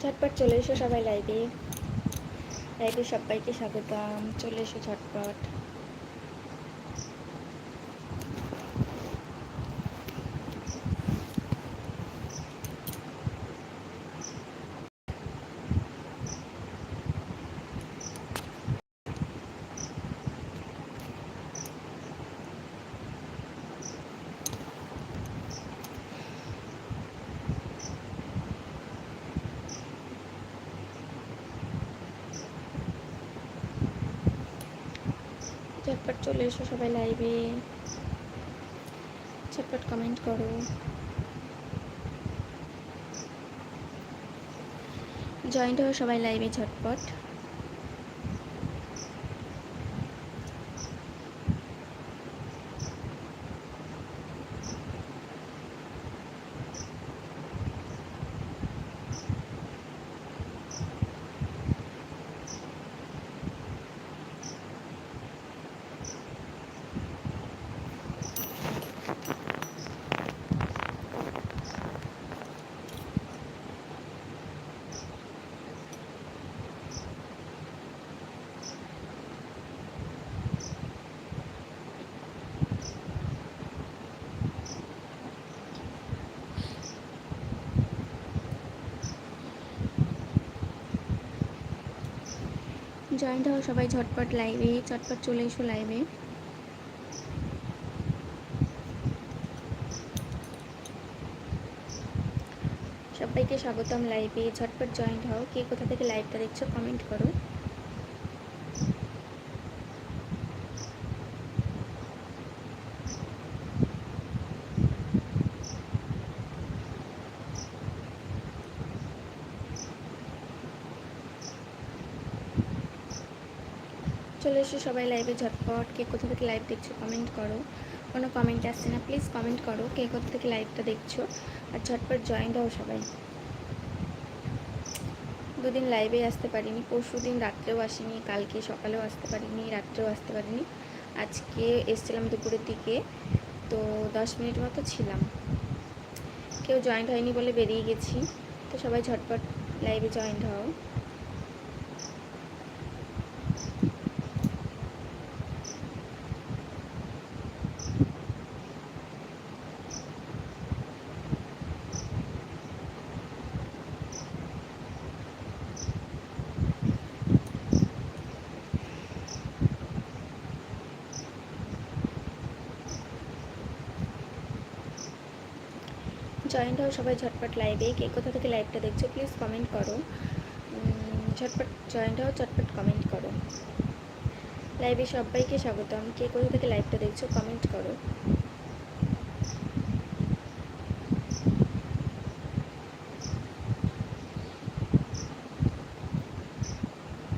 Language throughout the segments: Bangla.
ঝটপট চলে এসো সবাই লাইভে। লাইভে সবাইকে স্বাগতম। চলে এসো ঝটপট। ঝটপট চলে এসো সবাই লাইভে ঝটপট কমেন্ট করো। জয়েন্ট হও সবাই লাইভে ঝটপট। জয়েন্ট হও সবাই ঝটপট লাইভে চটপট চলে এসো লাইভে সবাইকে স্বাগতম লাইভে ঝটপট জয়েন্ট হও। কে কোথা থেকে লাইভটা দেখছ কমেন্ট করো চলে এসো সবাই লাইভে ঝটপট কে কোথা থেকে লাইভ দেখছ কমেন্ট করো। কোনো কমেন্ট আসছে না প্লিজ কমেন্ট করো কে কোথা থেকে লাইভটা দেখছ আর ঝটপট জয়েন হও সবাই। দুদিন লাইভে আসতে পারিনি, পরশু দিন রাত্রেও আসিনি, কালকে সকালেও আসতে পারিনি, রাত্রেও আসতে পারিনি, আজকে এসছিলাম দুপুরের দিকে, তো দশ মিনিট মতো ছিলাম। কেউ জয়েন্ট হয়নি বলে বেরিয়ে গেছি, তো সবাই ঝটপট লাইভে জয়েন্ট হও। জয়েন্ট হও সবাই ঝটপট লাইভে কে কোথা থেকে লাইভটা দেখছ প্লিজ কমেন্ট করো। ঝটপট জয়েন্ট হও ঝটপট কমেন্ট করো। লাইভে সবাইকে স্বাগতম। কে কোথা থেকে লাইভটা দেখছ কমেন্ট করো।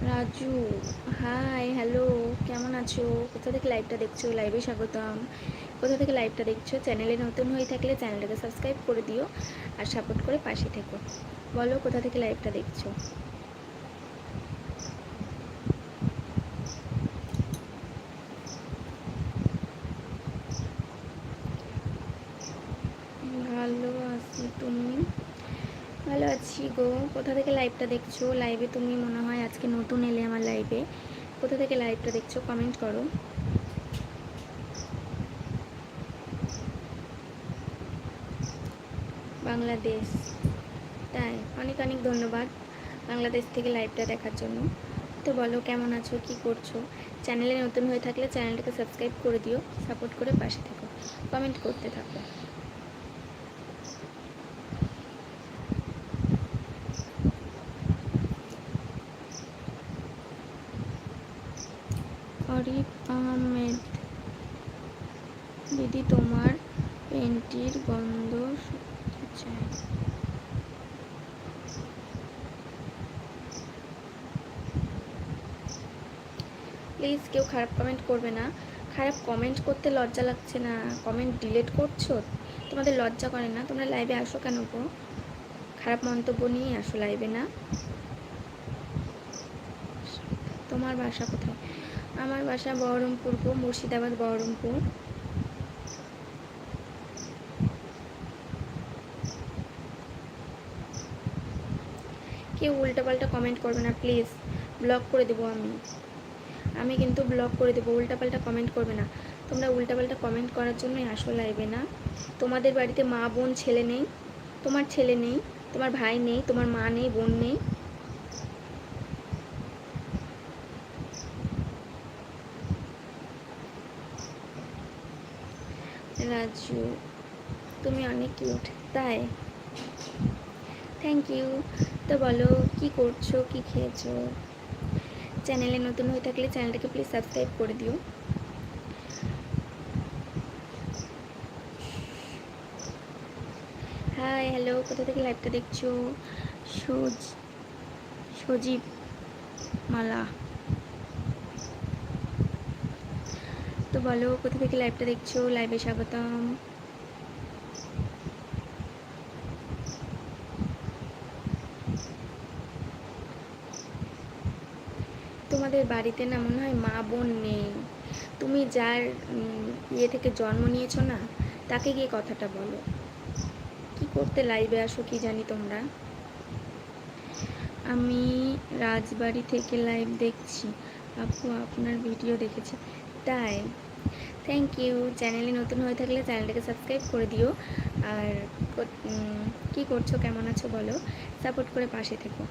রাজু হাই হ্যালো কেমন আছো? কোথা থেকে লাইভটা দেখছ? লাইভে স্বাগতম। কোথা থেকে লাইভটা দেখছ চ্যানেলে নতুন হয়ে থাকলে চ্যানেলটাকে সাবস্ক্রাইব করে দিও আর সাপোর্ট করে পাশে থেকো। বলো, কোথা থেকে লাইভটা দেখছ? ভালো আছি তুমি? ভালো আছি গো। কোথা থেকে লাইভটা দেখছ? লাইভে তুমি মনে হয় আজকে নতুন এলে আমার লাইভে কোথা থেকে লাইভটা দেখছ? কমেন্ট করো। বাংলাদেশ। তাই অনেক অনেক ধন্যবাদ বাংলাদেশ থেকে লাইভটা দেখার জন্য। তো বলো, কেমন আছো? কি করছ? চ্যানেলে নতুন হয়ে থাকলে চ্যানেলটাকে সাবস্ক্রাইব করে দিও সাপোর্ট করে পাশে থেকো কমেন্ট করতে থাকো। প্লিজ কেউ খারাপ কমেন্ট করবে না। খারাপ কমেন্ট করতে লজ্জা লাগছে না। কমেন্ট ডিলিট করছ? তোমাদের লজ্জা করে না। তোমরা লাইভে আসো কেন গো? খারাপ মন্তব্য নিয়ে আসো লাইভে না। তোমার বাসা কোথায়? আমার বাসা বহরমপুর গো, মুর্শিদাবাদ বহরমপুর। কেউ উল্টাপাল্টা কমেন্ট করবে না প্লিজ ব্লক করে দেবো আমি। আমি কিন্তু ব্লক করে দেবো, উল্টাপাল্টা কমেন্ট করবে না। তোমরা উল্টাপাল্টা কমেন্ট করার জন্যই আসো লাইবে না। তোমাদের বাড়িতে মা, বোন, ছেলে নেই, তোমার ছেলে নেই, তোমার ভাই নেই, তোমার মা নেই, বোন নেই। রাজু, তুমি অনেক কিউট তাই? থ্যাংক ইউ তো বলো, কি করছ, কি খেয়েছো? চ্যানেলে নতুন হয়ে থাকলে চ্যানেলটাকে প্লিজ সাবস্ক্রাইব করে দিও। হাই হ্যালো কোথা থেকে লাইভটা দেখছ? সজ, সজীব মালা। তো বলো, কোথা থেকে লাইভটা দেখছ? লাইভে স্বাগতম। তোমাদের বাড়িতে না মনে হয় মা বোন নেই। তুমি যার ইয়ে থেকে জন্ম নিয়েছো না, তাকে গিয়ে কথাটা বলো। কি করতে লাইভে আসো কি জানি তোমরা? আমি রাজবাড়ি থেকে লাইভ দেখছি। আপু আপনার ভিডিও দেখেছি। তাই থ্যাংক ইউ চ্যানেলে নতুন হয়ে থাকলে চ্যানেলটাকে সাবস্ক্রাইব করে দিও। আর কো- কি করছ, কেমন আছো বলো। সাপোর্ট করে পাশে থেকো।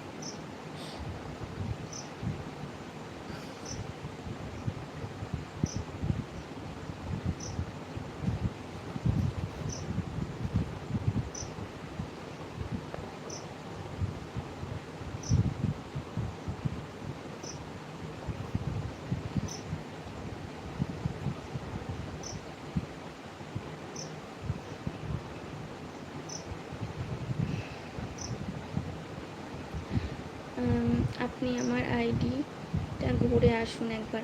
আপনি আমার আইডিটা ঘুরে আসুন একবার।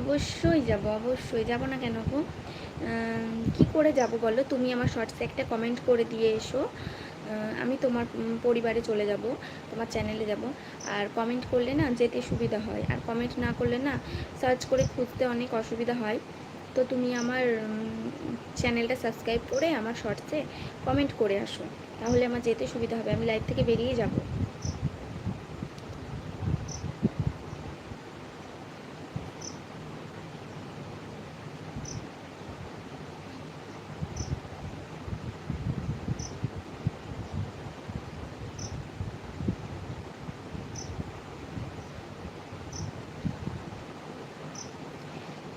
অবশ্যই যাব অবশ্যই। যাব না কেন গো? কি করে যাব বলো? তুমি আমার শর্টসে একটা কমেন্ট করে দিয়ে এসো। আমি তোমার পরিবারে চলে যাব, তোমার চ্যানেলে যাব। আর কমেন্ট করলে না যেতে সুবিধা হয়। আর কমেন্ট না করলে না সার্চ করে খুঁজতে অনেক অসুবিধা হয়। তো তুমি আমার চ্যানেলটা সাবস্ক্রাইব করে আমার শর্টসে কমেন্ট করে আসো। তাহলে আমার যেতে সুবিধা হবে। আমি লাইভ থেকে বেরিয়ে যাব।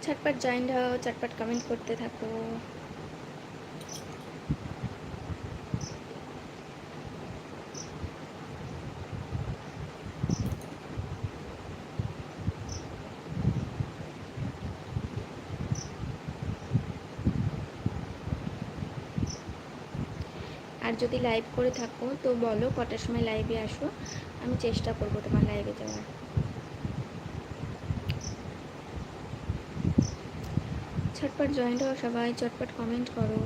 চটপট জয়েন্ট হও চটপট কমেন্ট করতে থাকো। আর যদি লাইভ করে থাকো, তো বলো কটার সময় লাইভে আসো? আমি চেষ্টা করব তোমার লাইভে যাওয়ার। চটপট জয়েন্ট হও সবাই চটপট কমেন্ট করো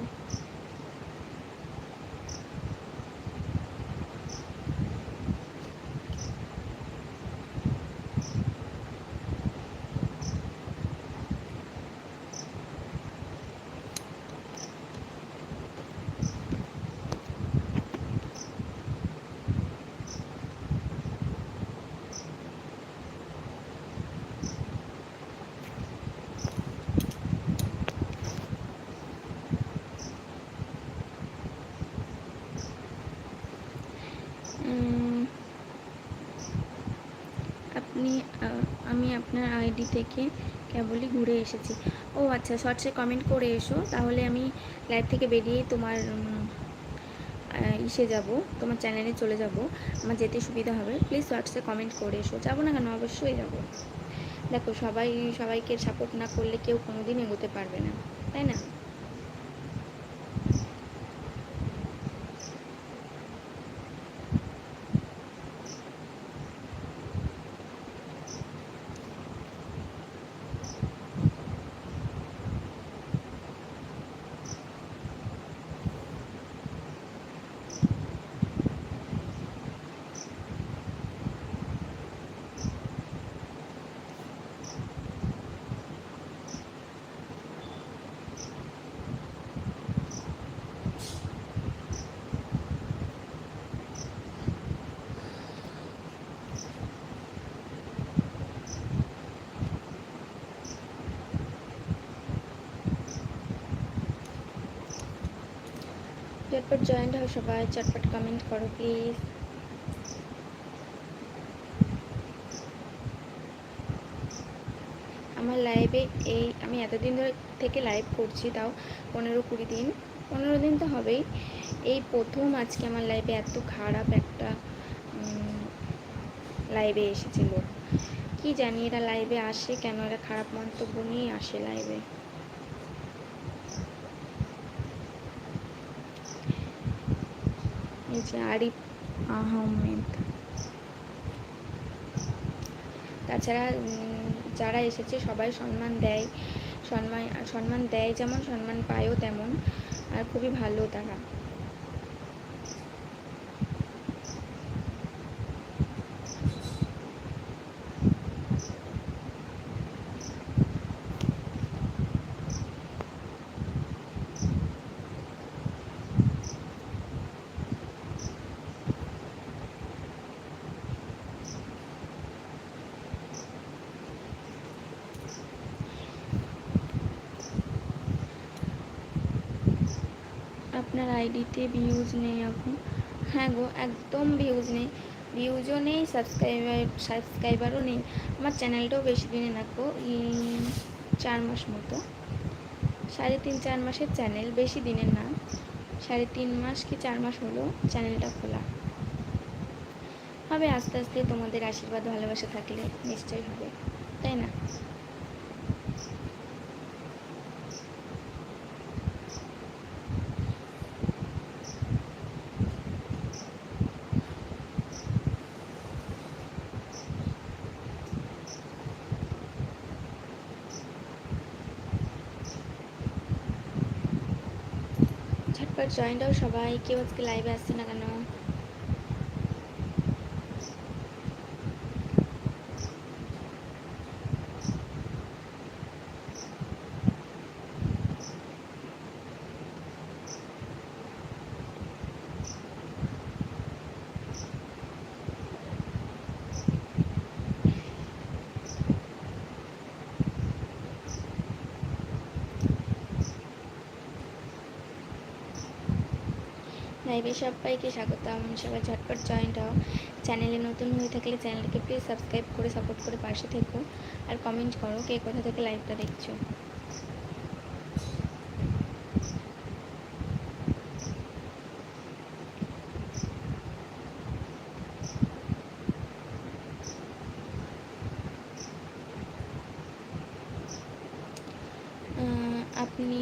উম, আপনি আহ, আমি আপনার আইডি থেকে কেবলই ঘুরে এসেছি। ও আচ্ছা শর্টসে কমেন্ট করে এসো, তাহলে আমি লাইভ থেকে বেরিয়ে তোমার ইসে যাব, তোমার চ্যানেলে চলে যাব, আমার যেতে সুবিধা হবে। প্লিজ হোয়াটসঅ্যাপে কমেন্ট করে এসো। যাব না কেন? অবশ্যই যাব। দেখো, সবাই, সবাইকে সাপোর্ট না করলে কেউ কোনোদিন এগোতে পারবে না। তাই না? ঝটপট জয়েন্ট হও সবাই, চটপট কমেন্ট করো প্লিজ আমার লাইভে এই, আমি এতদিন ধরে থেকে লাইভ করছি তাও পনেরো কুড়ি দিন। পনেরো দিন তো হবেই। এই প্রথম আজকে আমার লাইভে এত খারাপ একটা লাইভে এসেছিল। কি জানি এরা লাইভে আসে, কেন এরা খারাপ মন্তব্য নিয়ে আসে লাইভে এই আরিফ আহমেদ। তাছাড়া যারা এসেছে সবাই সম্মান দেয়, সম্মান সম্মান দেয় যেমন, সম্মান পায়ও তেমন, আর খুবই ভালো তারা। আপনার আইডিতে ভিউজ নেই এখন। হ্যাঁ গো, একদম ভিউজ নেই। ভিউজও নেই সাবস্ক্রাইবার সাবস্ক্রাইবারও নেই। আমার চ্যানেলটাও বেশি দিনে না গো চার মাস মতো। সাড়ে তিন, চার মাসের চ্যানেল বেশি দিনের না। সাড়ে তিন মাস কি চার মাস হলো চ্যানেলটা খোলা। হবে আস্তে আস্তে তোমাদের আশীর্বাদ, ভালোবাসা থাকলে নিশ্চয়ই হবে। তাই না ঝটপট জয়েন্ট হও সবাই। কেউ আজকে লাইভে আসছে না কেন? লাইভে সবাইকে স্বাগতম। সবাই ঝটপট জয়েন্ট হও। চ্যানেলে নতুন হয়ে থাকলে চ্যানেলটাকে প্লিজ সাবস্ক্রাইব করে সাপোর্ট করে পাশে থেকো। আর কমেন্ট করো কে কোথা থেকে লাইভটা দেখছ। আপনি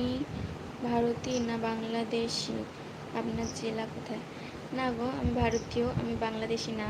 ভারতীয় না বাংলাদেশি? আপনার জেলা কোথায়? না গো আমি ভারতীয় আমি বাংলাদেশি না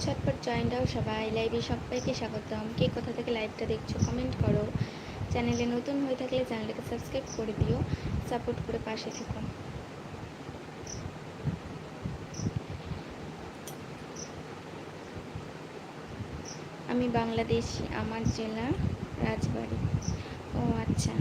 ঝটপট জয়েন দাও সবাই। লাইভে সবাইকে স্বাগতম। কে কোথা থেকে লাইভটা দেখছ কমেন্ট করো। চ্যানেলে নতুন হয়ে থাকলে চ্যানেলটাকে সাবস্ক্রাইব করে দিও। সাপোর্ট করে পাশে থেকো। আমি বাংলাদেশি, আমার জেলা রাজবাড়ি। ও আচ্ছা।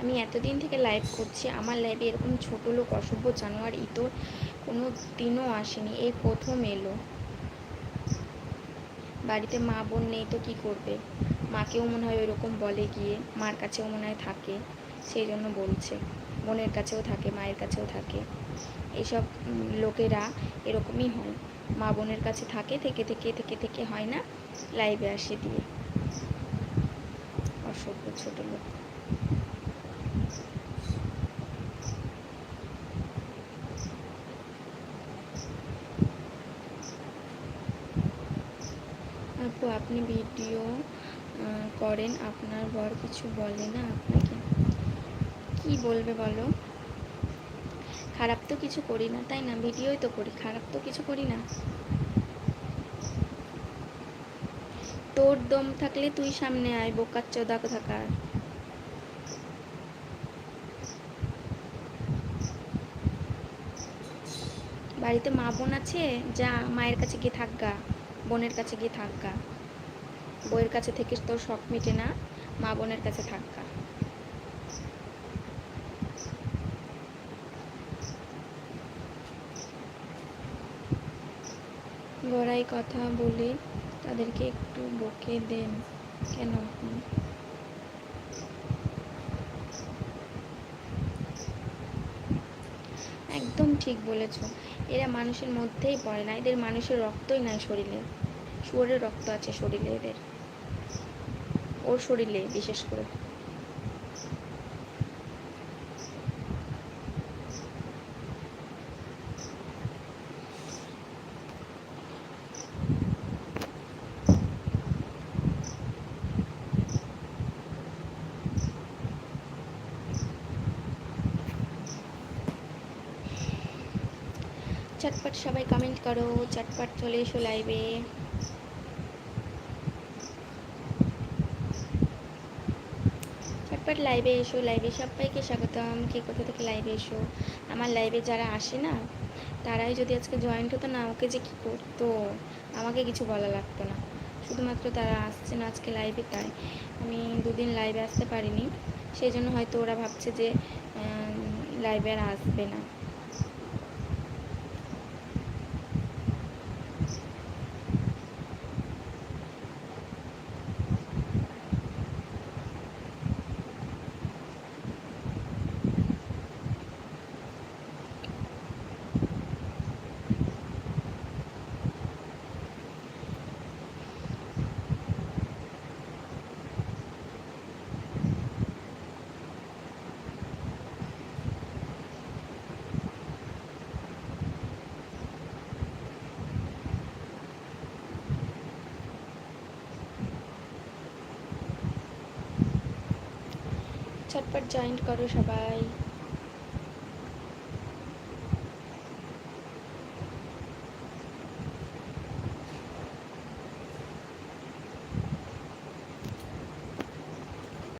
আমি এতদিন থেকে লাইভ করছি, আমার লাইভে এরকম ছোটো লোক, অসভ্য জানোয়ার, ইতর কোনো দিনও আসেনি। এই প্রথম এলো। বাড়িতে মা বোন নেই তো কি করবে? মাকেও মনে হয় ওইরকম বলে গিয়ে, মার কাছেও মনে হয় থাকে সেই জন্য বলছে। বোনের কাছেও থাকে, মায়ের কাছেও থাকে। এইসব লোকেরা এরকমই হয়। মা বোনের কাছে থাকে, থেকে থেকে থেকে থেকে হয় না লাইভে আসে দিয়ে। অসভ্য ছোটো লোক আপু আপনি ভিডিও করেন, আপনার বর কিছু বলে না আপনাকে? কি বলবে বলো? খারাপ তো কিছু করি না, তাই না? ভিডিওই তো করি, খারাপ তো কিছু করি না। তোর দম থাকলে তুই সামনে আয়, বোকার চোদা থাকার। বাড়িতে মা বোন আছে? যা, মায়ের কাছে গিয়ে থাকগা বোনের কাছে গিয়ে থাকগা বইয়ের কাছে থেকে তোর শখ মিটে না, মা বোনের কাছে থাকগা গড়াই কথা বলে, তাদেরকে একটু বকে দেন, কেন আপনি একদম ঠিক বলেছ। এরা মানুষের মধ্যেই পড়ে না, এদের মানুষের রক্তই নাই শরীরে। শুয়োরের রক্ত আছে শরীরে এদের। ওর শরীরে বিশেষ করে চটপট সবাই কমেন্ট করো, চটপট চলে এসো লাইভে চটপট লাইভে এসো লাইভে সবাইকে স্বাগতম। কে কোথা থেকে লাইভে এসো? আমার লাইভে যারা আসে না, তারাই যদি আজকে জয়েন্ট হতো না আমাকে যে কী করতো? আমাকে কিছু বলা লাগতো না। শুধুমাত্র তারা আসছে না আজকে লাইভে তাই আমি দুদিন লাইভে আসতে পারিনি। সেই জন্য হয়তো ওরা ভাবছে যে লাইভে আর আসবে না। চটপট জয়েন্ট করো সবাই।